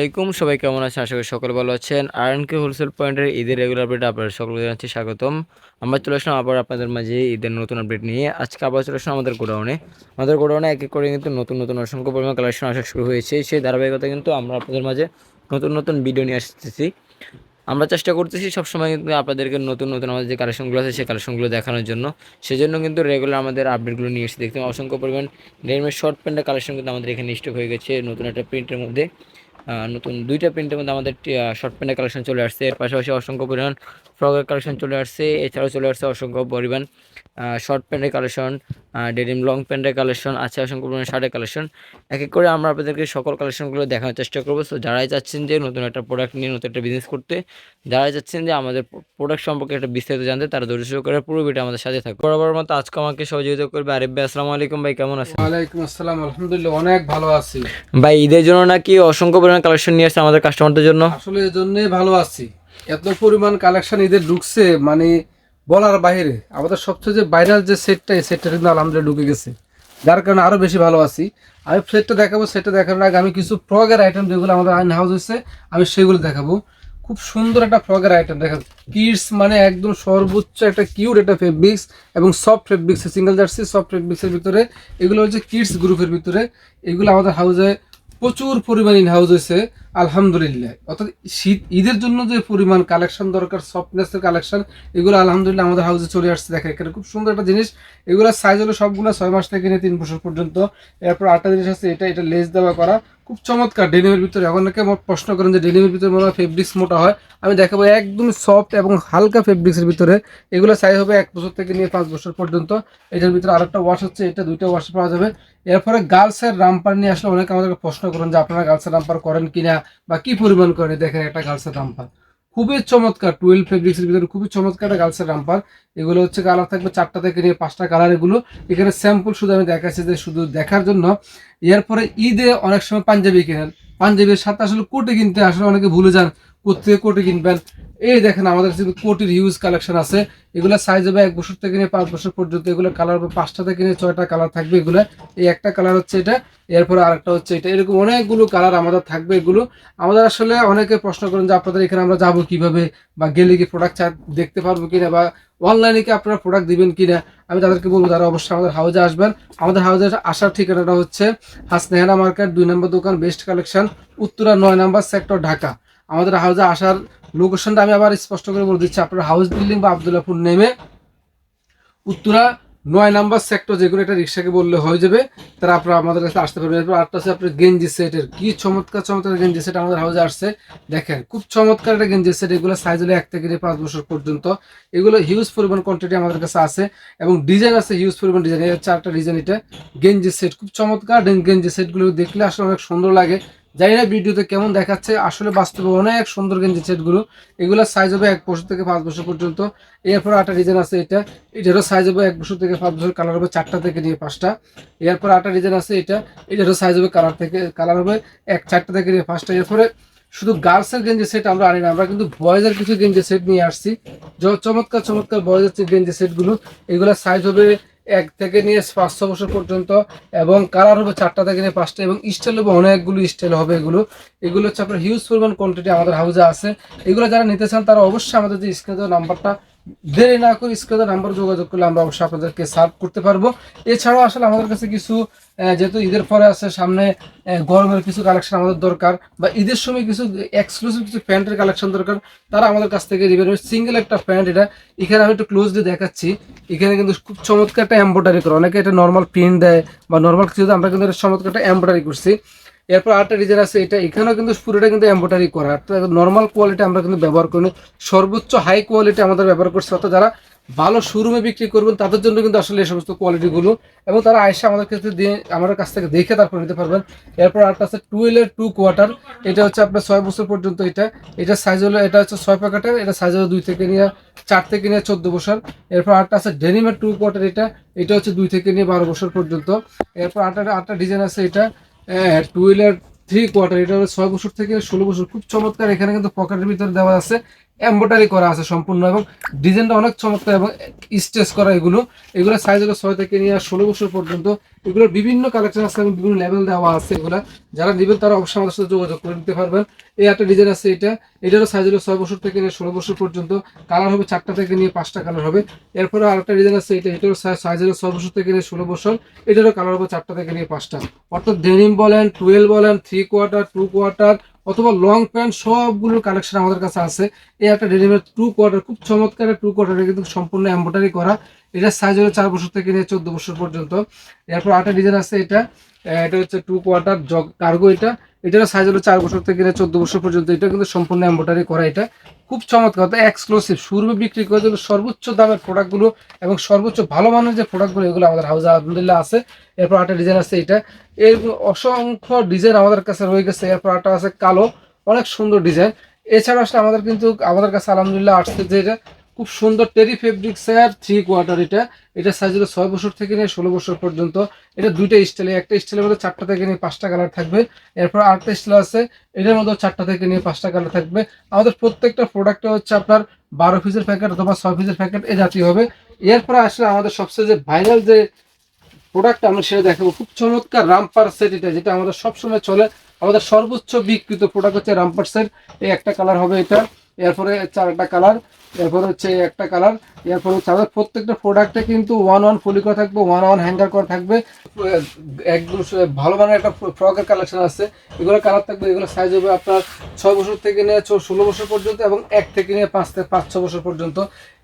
আসসালামাইকুম সবাই কেমন আছেন? আশা করি সকলে ভালো আছেন। আর এন কে হোলসেল পয়েন্টের ঈদের রেগুলার আপডেট আপনাদের সকলকে জানাচ্ছি স্বাগতম। আমরা চলে আসলাম আবার আপনাদের মাঝে ঈদের নতুন আপডেট নিয়ে। আজকে আবার চলে আসলাম আমাদের গোডাউনে। আমাদের গোডাউনে এক এক করে কিন্তু নতুন নতুন অসংখ্য পরিমাণ কালেকশন আসা শুরু হয়েছে। সেই ধারাবাহিকতা কিন্তু আমরা আপনাদের মাঝে নতুন নতুন ভিডিও নিয়ে আসতেছি। আমরা চেষ্টা করতেছি সবসময় কিন্তু আপনাদেরকে নতুন নতুন আমাদের যে কালেকশনগুলো আছে, সেই কালেকশনগুলো দেখানোর জন্য। সেজন্য কিন্তু রেগুলার আমাদের আপডেটগুলো নিয়ে এসে দেখতে অসংখ্য পরিমাণ রেডিমেড শর্ট প্যান্টের কালেকশন কিন্তু আমাদের এখানে স্টক হয়ে গেছে নতুন একটা প্রিন্টের মধ্যে। নতুন দুইটা প্রিন্টের মধ্যে আমাদের শর্ট প্যান্টের কালেকশন চলে আসছে। এর পাশাপাশি অসংখ্য পরিমাণ ফ্রকের কালেকশন চলে আসছে। এছাড়াও চলে আসছে অসংখ্য পরিমাণ শর্ট প্যান্টের কালেকশন ডেনিম লং প্যান্টের কালেকশন আছে অসংখ্য পরিমাণে শার্টের কালেকশন এক এক করে আমরা আপনাদেরকে সকল কালেকশনগুলো দেখানোর চেষ্টা করব। তো যারাই চাচ্ছেন যে নতুন একটা প্রোডাক্ট নিয়ে নতুন একটা বিজনেস করতে যারাই চাচ্ছেন যে আমাদের প্রোডাক্ট সম্পর্কে একটা বিস্তারিত জানতে তারা ধৈর্য করে পুরো ভিডিও আমাদের সাথে থাকবে বরাবর মতো আজকে আমাকে সহযোগিতা করবে আরিফ ভাই। আসসালামু আলাইকুম ভাই কেমন আছেন? ওয়ালাইকুম আসসালাম আলহামদুলিল্লাহ অনেক ভালো আছি। ভাই ঈদের জন্য নাকি অসংখ্য পরিমাণ কালেকশন নিয়ে আসছে আমাদের কাস্টমারদের জন্য? আসলে এই জন্যই ভালো আছি। এত পরিমাণ কালেকশন ঈদের ঢুকছে মানে বলার বাইরে, আমাদের সবচেয়ে যে ভাইরাল যে সেটটা এই সেটটা কিন্তু আলহামদুলিল্লাহ ঢুকে গেছে। যার কারণে আরও বেশি ভালো আছি। আমি সেটটা দেখাবো সেটটা দেখানোর আগে আমি কিছু ফ্রগের আইটেম যেগুলো আমাদের আইন হাউস হয়েছে, আমি সেগুলো দেখাবো। খুব সুন্দর একটা ফ্রগের আইটেম দেখেন। কিডস মানে একদম সর্বোচ্চ একটা কিউট একটা ফেব্রিক্স এবং soft fabrics single jersey soft ফেব্রিক্সের ভিতরে। এগুলো হচ্ছে কিডস গ্রুপের ভিতরে। এগুলো আমাদের হাউসে প্রচুর পরিমাণ ইন হাউস হয়েছে। আলহামদুলিল্লাহ। অর্থাৎ শীত, ঈদের জন্য যে পরিমাণ কালেকশন দরকার সফটনেসের কালেকশন এগুলো আলহামদুলিল্লাহ আমাদের হাউসে চলে আসছে। দেখা এখানে খুব সুন্দর একটা জিনিস। এগুলো সাইজ হলো সবগুলো ছয় মাস থেকে নিয়ে তিন বছর পর্যন্ত। এরপর আটটা জিনিস আছে, এটা এটা লেস দেওয়া করা। খুব চমৎকার ডেনিমের ভিতরে। এখন অনেকে প্রশ্ন করেন যে ডেনিমের ভিতরে মনে হয় ফেব্রিক্স মোটা হয়। আমি দেখাবো একদম সফট এবং হালকা ফেব্রিক্সের ভিতরে। এগুলো সাইজ হবে এক বছর থেকে নিয়ে পাঁচ বছর পর্যন্ত। এটার ভিতরে আরেকটা ওয়াশ হচ্ছে, এটা দুইটা ওয়াশ পাওয়া যাবে। এরপরে গার্লসের রামপার নিয়ে আসলে অনেকে আমাদেরকে প্রশ্ন করেন যে আপনারা গার্লসের রামপার করেন কিনা। বা কি পরিমাণ করে দেখেন একটা গার্লসের রামপার খুবই চমৎকার টুয়েলভ ফেব্রিক্সের ভিতরে খুবই চমৎকার একটা গার্লসের রামপার এগুলো হচ্ছে কালার থাকবে চারটা থেকে নিয়ে পাঁচটা কালার এগুলো। এখানে স্যাম্পল শুধু আমি দেখাচ্ছি যে শুধু দেখার জন্য। এরপরে ঈদে অনেক সময় পাঞ্জাবি কেনেন। পাঞ্জাবির সাথে আসলে কোটে কিনতে আসলে অনেকে ভুলে যান। কোথেকে কোটি কিনবেন। এই দেখেন আমাদের কাছে কোটির হিউজ কালেকশন আছে। এগুলো সাইজ হবে এক বছর থেকে নিয়ে পাঁচ বছর পর্যন্ত। এগুলো কালার হবে পাঁচটা থেকে নিয়ে ছয়টা কালার থাকবে এগুলো। এই একটা কালার হচ্ছে এটা, এরপরে আরেকটা হচ্ছে এটা। এরকম অনেকগুলো কালার আমাদের থাকবে এগুলো। আমাদের আসলে অনেকে প্রশ্ন করেন যে, আপনাদের এখানে আমরা যাব কীভাবে? বা গেলে কি প্রোডাক্ট দেখতে পারব কিনা? বা অনলাইনে কি আপনারা প্রোডাক্ট দিবেন কিনা? আমি তাদেরকে বলব তারা অবশ্যই আমাদের হাউজে আসবেন। আমাদের হাউজে আসার ঠিকানাটা হচ্ছে হাসনেহানা মার্কেট, দুই নম্বর দোকান বেস্ট কালেকশন উত্তরা নয় নম্বর সেক্টর ঢাকা। আমাদের হাউজে আসার লোকেশনটা আমি আবার স্পষ্ট করে বলে দিচ্ছি। আপনার হাউস বিল্ডিং বা আবদুল্লাপুর নেমে উত্তরা নয় নাম্বার সেক্টর যেগুলো একটা রিক্সাকে বললে হয়ে যাবে, তারা আপনারা আমাদের কাছে আসতে পারবেন। এরপর আরেকটা আছে আপনার গেঞ্জি সেটের কি চমৎকার চমৎকার গেঞ্জি সেট আমাদের হাউসে আসছে। দেখেন, খুব চমৎকার একটা গেঞ্জি সেট এগুলো সাইজ হলো এক থেকে পাঁচ বছর পর্যন্ত। এগুলো হিউজ পরিমাণ কোয়ান্টিটি আমাদের কাছে আছে এবং ডিজাইন আছে হিউজ পরিমাণ ডিজাইন এই চারটা ডিজাইন এটা গেঞ্জি সেট খুব চমৎকার গেঞ্জি সেটগুলো দেখলে আসলে অনেক সুন্দর লাগে। জানি না ভিডিওতে কেমন দেখাচ্ছে, আসলে বাস্তবে অনেক সুন্দর গেঞ্জি সেটগুলো এগুলোর সাইজ হবে এক বছর থেকে পাঁচ বছর পর্যন্ত। এরপর একটা ডিজাইন আছে এটা। এটারও সাইজ হবে এক বছর থেকে পাঁচ বছর কালার হবে চারটা থেকে নিয়ে পাঁচটা। এরপর একটা ডিজাইন আছে এটা। এটারও সাইজ হবে কালার থেকে কালার হবে এক, চারটা থেকে নিয়ে পাঁচটা। এরপরে শুধু গার্লসের গেঞ্জি সেট আমরা আনি না, আমরা কিন্তু বয়েজের কিছু গেঞ্জি সেট নিয়ে আসছি। চমৎকার চমৎকার বয়েজের গেঞ্জি সেটগুলো এগুলোর সাইজ হবে এক থেকে নিয়ে পাঁচশো বছর পর্যন্ত এবং কালার হবে চারটা থেকে নিয়ে পাঁচটা এবং স্টাইল হবে অনেকগুলো স্টাইল হবে এগুলো। এগুলো হচ্ছে আপনার হিউজ পরিমাণ কোয়ান্টিটি আমাদের হাউজে আছে। এগুলো যারা নিতে চান তারা অবশ্যই আমাদের যে স্ক্রিনে নাম্বারটা দেরি না করে স্ক্রিনে নাম্বার যোগাযোগ করলে আমরা অবশ্যই আপনাদেরকে সার্ভ করতে পারব। এছাড়াও আসলে আমাদের কাছে কিছু যেহেতু ঈদের পরে আছে, সামনে গরমের কিছু কালেকশন আমাদের দরকার বা ঈদের সময় কিছু এক্সক্লুসিভ কিছু প্যান্টের কালেকশন দরকার, তারা আমাদের কাছ থেকে নেবেন সিঙ্গেল একটা প্যান্ট, এটা এখানে আমি একটু ক্লোজলি দেখাচ্ছি। এখানে কিন্তু খুব চমৎকার একটা এম্ব্রয়ডারি করে। অনেকে এটা নর্মাল প্রিন্ট দেয় বা নর্মাল কিছু আমরা কিন্তু চমৎকার একটা এম্ব্রয়ডারি করছি। এরপর আরেকটা ডিজাইন আছে, এটা এখানেও কিন্তু পুরোটা কিন্তু এম্ব্রয়ডারি করা। নর্মাল কোয়ালিটি আমরা কিন্তু ব্যবহার করি না। সর্বোচ্চ হাই কোয়ালিটি আমাদের ব্যবহার করছি। অর্থাৎ যারা ভালো শোরুমে বিক্রি করবেন, তাদের জন্য কিন্তু আসলে এই সমস্ত কোয়ালিটিগুলো এবং তারা আয়সা আমাদের কাছে দিয়ে আমাদের কাছ থেকে দেখে তারপর নিতে পারবেন। এরপর আরেকটা আছে টুয়েলের টু কোয়ার্টার এটা হচ্ছে আপনার ছয় বছর পর্যন্ত এটা। এটা সাইজ হলো এটা হচ্ছে ছয় প্যাকেটের। এটা সাইজ হলো দুই থেকে নিয়ে চার থেকে নিয়ে চোদ্দ বছর। এরপর আরেকটা আছে ডেনিমের টু কোয়ার্টার এটা। এটা হচ্ছে দুই থেকে নিয়ে বারো বছর পর্যন্ত। এরপর আটটা আটটা ডিজাইন আছে এটা। টুয়েলের থ্রি কোয়ার্টার এটা ছয় বছর থেকে ষোলো বছর। খুব চমৎকার, এখানে কিন্তু পকেটের ভিতরে দেওয়া আছে। এম্বোটারি করা আছে সম্পূর্ণ এবং ডিজাইনটা অনেক চমৎকার এবং স্টেচ করা এগুলো। এগুলো সাইজ হলো ছয় থেকে নিয়ে ষোলো বছর পর্যন্ত। এগুলোর বিভিন্ন কালেকশন আছে এবং বিভিন্ন লেভেল দেওয়া আছে এগুলো। যারা নেবেন তারা অবশ্যই আমাদের সাথে যোগাযোগ করে নিতে পারবেন। এই একটা ডিজাইন আছে এটা। এটারও সাইজ হলো ছয় বছর থেকে নিয়ে ষোলো বছর পর্যন্ত। কালার হবে চারটা থেকে নিয়ে পাঁচটা কালার হবে। এরপরে আরেকটা ডিজাইন আছে এটা। এটারও সাইজ হলো ছয় বছর থেকে নিয়ে ষোলো বছর। এটারও কালার হবে চারটা থেকে নিয়ে পাঁচটা। অর্থাৎ ডেনিম বলেন টুয়েলভ বলেন থ্রি কোয়ার্টার টু কোয়ার্টার অথবা লং প্যান্ট সবগুলোর কালেকশন আমাদের কাছে আছে। এই একটা রেডিমেড টু কোয়ার্টার খুব চমৎকার টু কোয়ার্টার কিন্তু সম্পূর্ণ এম্বোটারি করা। এটার সাইজ হলো চার বছর থেকে নিয়ে চোদ্দ বছর পর্যন্ত। এরপর আরেকটা ডিজাইন আছে এটা। এটা হচ্ছে টু কোয়ার্টার জগ কার্গো এটা। এটারও সাইজ হলো চার বছর থেকে নিয়ে চোদ্দ বছর পর্যন্ত। এটা কিন্তু সম্পূর্ণ এম্বোটারি করা এটা। খুব চমৎকার। তো এক্সক্লুসিভ শুরু বিক্রি করে জন্য সর্বোচ্চ দামের প্রোডাক্টগুলো এবং সর্বোচ্চ ভালো মানের যে প্রোডাক্টগুলো এগুলো আমাদের হাউসে আলহামদুলিল্লাহ আছে। এরপর একটা ডিজাইন আছে এটা। এর অসংখ্য ডিজাইন আমাদের কাছে রয়ে গেছে। এরপর একটা আছে কালো। অনেক সুন্দর ডিজাইন এছাড়া আসলে আমাদের কিন্তু, আমাদের কাছে আলহামদুলিল্লাহ আসছে যে এটা খুব সুন্দর টেরি ফেব্রিক্স এর থ্রি কোয়ার্টার এটা। এটা সাইজ হলো ছয় বছর থেকে নিয়ে ষোলো বছর পর্যন্ত। এটা দুইটা স্টাইলে একটা স্টাইলের মধ্যে চারটা থেকে নিয়ে পাঁচটা কালার থাকবে। এরপর আরেকটা স্টাইল আছে, এটার মধ্যে চারটা থেকে নিয়ে পাঁচটা কালার থাকবে। আমাদের প্রত্যেকটা প্রোডাক্টে হচ্ছে আপনার বারো পিসের প্যাকেট অথবা ছয় পিসের প্যাকেট এ জাতীয় হবে। এরপরে আসলে আমাদের সবচেয়ে যে ভাইরাল যে প্রোডাক্ট আমরা সেটা দেখাবো। খুব চমৎকার রামপার সেট এটা, যেটা আমাদের সবসময় চলে। আমাদের সর্বোচ্চ বিক্রিত প্রোডাক্ট হচ্ছে রামপার সেট এই একটা কালার হবে এটা। এরপরে চারটা কালার এরপরে হচ্ছে একটা কালার এরপরে হচ্ছে আমাদের প্রত্যেকটা প্রোডাক্টে কিন্তু ওয়ান ওয়ান ফলি করা থাকবে ওয়ান ওয়ান হ্যাঙ্গার করা থাকবে। একদম ভালো মানের একটা ফ্রকের কালেকশন আছে। এগুলো কালার থাকবে, এগুলো সাইজ হবে আপনার ছয় বছর থেকে নিয়ে ষোলো বছর পর্যন্ত এবং এক থেকে নিয়ে পাঁচ থেকে পাঁচ, ছ বছর পর্যন্ত।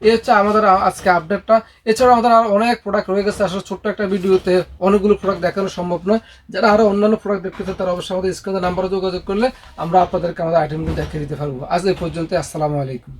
এই হচ্ছে আমাদের আজকে আপডেটটা এছাড়াও আমাদের আর অনেক প্রোডাক্ট রয়ে গেছে। আসলে ছোট্ট একটা ভিডিওতে অনেকগুলো প্রোডাক্ট দেখানো সম্ভব নয়। যারা আরও অন্যান্য প্রোডাক্ট দেখতে তারা অবশ্যই আমাদের স্ক্রিনের নাম্বারে যোগাযোগ করলে আমরা আপনাদেরকে আমাদের আইটেমগুলো দেখিয়ে দিতে পারব। আজ এই পর্যন্ত আসসালামু আলাইকুম।